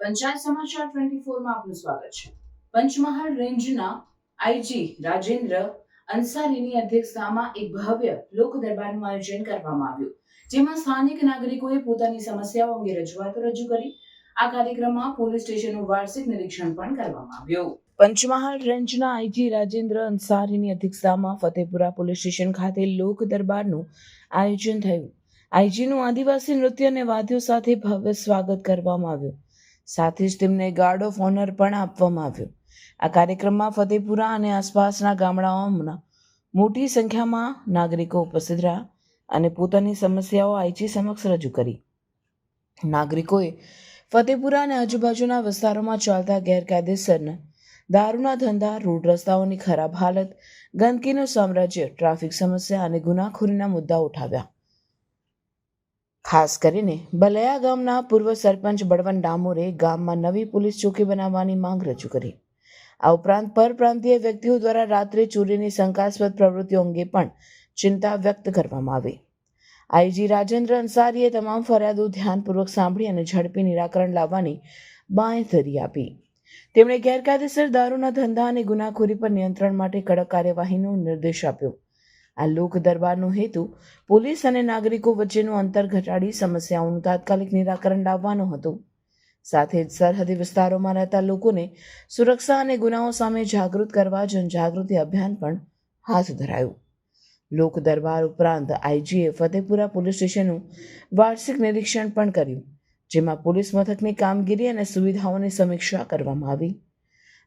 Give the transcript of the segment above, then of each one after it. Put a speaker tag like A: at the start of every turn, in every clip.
A: પંચાયત સમાચાર ટ્વેન્ટી ફોરમાં આપનું સ્વાગત છે. પંચમહાલ રેન્જના આઈજી રાજેન્દ્ર અંસારીની અધ્યક્ષતામાં એક ભવ્ય લોક દરબારનું આયોજન કરવામાં આવ્યું, જેમાં સ્થાનિક નાગરિકોએ પોતાની સમસ્યાઓ અંગે રજૂઆતો રજૂ કરી. આ કાર્યક્રમમાં પોલીસ સ્ટેશનનું વાર્ષિક નિરીક્ષણ પણ કરવામાં આવ્યું. પંચમહાલ રેન્જના આઈજી રાજેન્દ્ર અંસારીની અધ્યક્ષતામાં ફતેપુરા પોલીસ સ્ટેશન ખાતે લોક દરબારનું આયોજન થયું. આઈજીનું આદિવાસી નૃત્ય અને વાદ્યો સાથે ભવ્ય સ્વાગત કરવામાં આવ્યું. સાથે જ તેમને ગાર્ડ ઓફ ઓનર પણ આપવામાં આવ્યો. આ કાર્યક્રમમાં ફતેપુરા અને આસપાસના ગામડાઓમાં મોટી સંખ્યામાં નાગરિકો ઉપસ્થિત રહ્યા અને પોતાની સમસ્યાઓ આઈજી સમક્ષ રજૂ કરી. નાગરિકોએ ફતેપુરા અને આજુબાજુના વિસ્તારોમાં ચાલતા ગેરકાયદેસરના દારૂના ધંધા, રોડ રસ્તાઓની ખરાબ હાલત, ગંદકીનું સામ્રાજ્ય, ટ્રાફિક સમસ્યા અને ગુનાખોરીના મુદ્દા ઉઠાવ્યા. ખાસ કરીને બલયા ગામના પૂર્વ સરપંચ બળવંત ડામોરે ગામમાં નવી પોલીસ ચોકી બનાવવાની માંગ રજૂ કરી. આ ઉપરાંત પરપ્રાંતીય વ્યક્તિઓ દ્વારા રાત્રે ચોરીની શંકાસ્પદ પ્રવૃત્તિઓ અંગે પણ ચિંતા વ્યક્ત કરવામાં આવી. આઈજી રાજેન્દ્ર અંસારીએ તમામ ફરિયાદો ધ્યાનપૂર્વક સાંભળી અને ઝડપી નિરાકરણ લાવવાની બાંયધરી આપી. તેમણે ગેરકાયદેસર દારૂના ધંધા અને ગુનાખોરી પર નિયંત્રણ માટે કડક કાર્યવાહીનો નિર્દેશ આપ્યો. આ લોક દરબારનો હેતુ પોલીસ અને નાગરિકો વચ્ચેનું અંતર ઘટાડી સમસ્યાઓનું તાત્કાલિક નિરાકરણ લાવવાનો હતો. સાથે જ સરહદી વિસ્તારોમાં રહેતા લોકોને સુરક્ષા અને ગુનાઓ સામે જાગૃત કરવા જનજાગૃતિ અભિયાન પણ હાથ ધરાયું. લોક દરબાર ઉપરાંત આઈજીએ ફતેપુરા પોલીસ સ્ટેશનનું વાર્ષિક નિરીક્ષણ પણ કર્યું, જેમાં પોલીસ મથકની કામગીરી અને સુવિધાઓની સમીક્ષા કરવામાં આવી.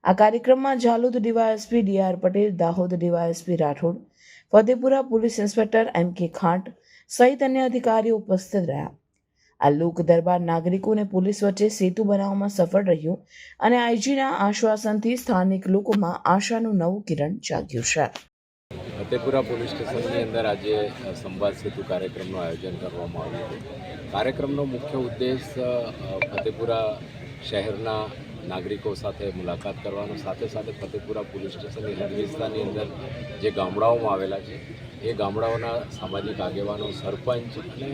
A: આ કાર્યક્રમમાં Jhalod DYSP DR Patel, Dahod DYSP Rathod Fatepura police inspector M K Khant સહિત અન્ય અધિકારીઓ ઉપસ્થિત રહ્યા. આ લોક દરબાર નાગરિકો અને પોલીસ વચ્ચે સેતુ બનાવવામાં સફળ રહ્યું અને આઈજીના આશ્વાસનથી સ્થાનિક લોકોમાં આશાનું નવું કિરણ જાગ્યું છે.
B: ફતેપુરા પોલીસ સ્ટેશનની અંદર આજે સંવાદ સેતુ કાર્યક્રમનું આયોજન કરવામાં આવ્યું હતું. કાર્યક્રમનો મુખ્ય ઉદ્દેશ ફતેપુરા શહેરના નાગરિકો સાથે મુલાકાત કરવાનો, સાથે સાથે ફતેપુરા પોલીસ સ્ટેશનની હદ વિસ્તારની અંદર જે ગામડાઓમાં આવેલા છે, એ ગામડાઓના સામાજિક આગેવાનો, સરપંચ અને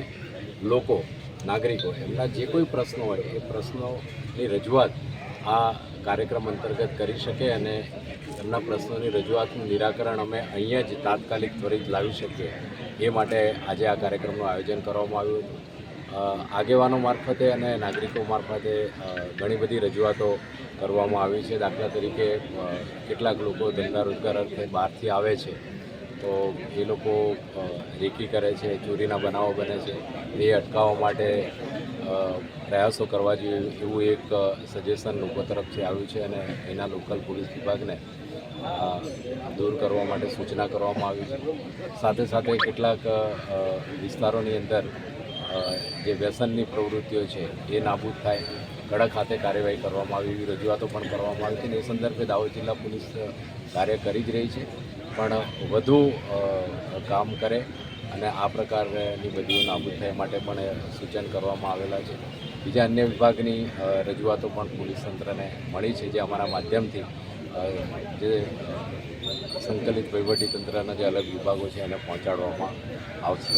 B: લોકો, નાગરિકો, એમના જે કોઈ પ્રશ્નો હોય, એ પ્રશ્નોની રજૂઆત આ કાર્યક્રમ અંતર્ગત કરી શકે અને એમના પ્રશ્નોની રજૂઆતનું નિરાકરણ અમે અહીંયા જ તાત્કાલિક ત્વરિત લાવી શકીએ. એ માટે આજે આ કાર્યક્રમનું આયોજન કરવામાં આવ્યું હતું. આગેવાનો મારફતે અને નાગરિકો મારફતે ઘણી બધી રજૂઆતો કરવામાં આવી છે. દાખલા તરીકે કેટલાક લોકો ધંધા રોજગાર અર્થે બહારથી આવે છે. તો એ લોકો રેકી કરે છે, ચોરીના બનાવો બને છે, એ અટકાવવા માટે પ્રયાસો કરવા જોઈએ એવું એક સજેશન લોકો તરફથી આવ્યું છે અને એના લોકલ પોલીસ વિભાગને દૂર કરવા માટે સૂચના કરવામાં આવી છે. સાથે સાથે કેટલાક વિસ્તારોની અંદર જે વ્યસનની પ્રવૃત્તિઓ છે, એ નાબૂદ થાય. કડક હાથે કાર્યવાહી કરવામાં આવી, એવી રજૂઆતો પણ કરવામાં આવી છે અને એ સંદર્ભે દાહોદ જિલ્લા પોલીસ કાર્ય કરી જ રહી છે. પણ વધુ કામ કરે અને આ પ્રકારની બધીઓ નાબૂદ થાય માટે પણ સૂચન કરવામાં આવેલા છે. બીજા અન્ય વિભાગની રજૂઆતો પણ પોલીસ તંત્રને મળી છે, જે અમારા માધ્યમથી જે સંકલિત વહીવટી તંત્રના જે અલગ વિભાગો છે એને પહોંચાડવામાં આવશે.